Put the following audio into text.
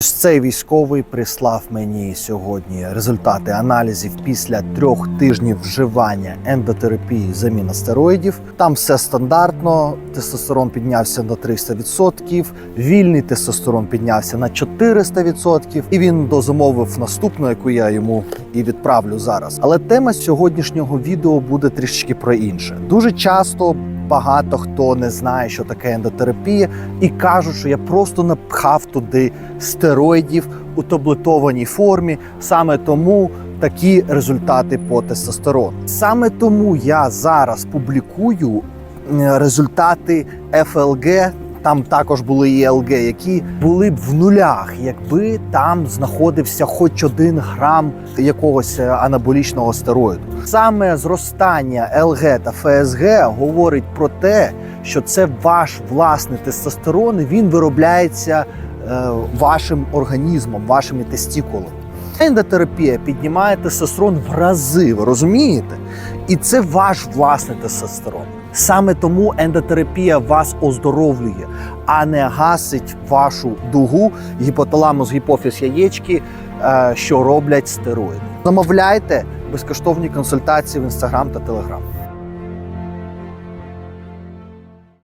Цей військовий прислав мені сьогодні результати аналізів після трьох тижнів вживання ендотерапії заміна стероїдів. Там все стандартно. Тестостерон піднявся на 300%, вільний тестостерон піднявся на 400%, і він дозамовив наступну, яку я йому і відправлю зараз. Але тема сьогоднішнього відео буде трішечки про інше. Дуже часто багато хто не знає, що таке ендотерапія, і кажуть, що я просто напхав туди стероїдів у таблетованій формі. Саме тому такі результати по тестостерону. Саме тому я зараз публікую е, результати ФЛГ. Там також були і ЛГ, які були б в нулях, якби там знаходився хоч один грам якогось е, анаболічного стероїду. Саме зростання ЛГ та ФСГ говорить про те, що це ваш власний тестостерон. і Він виробляється е, вашим організмом, вашими тестікулами. Ендотерапія піднімає тестостерон в рази, ви розумієте? І це ваш власний тестостерон. Саме тому ендотерапія вас оздоровлює, а не гасить вашу дугу, гіпоталамус, гіпофіз яєчки, е, що роблять стероїди. Замовляйте безкоштовні консультації в інстаграм та телеграм.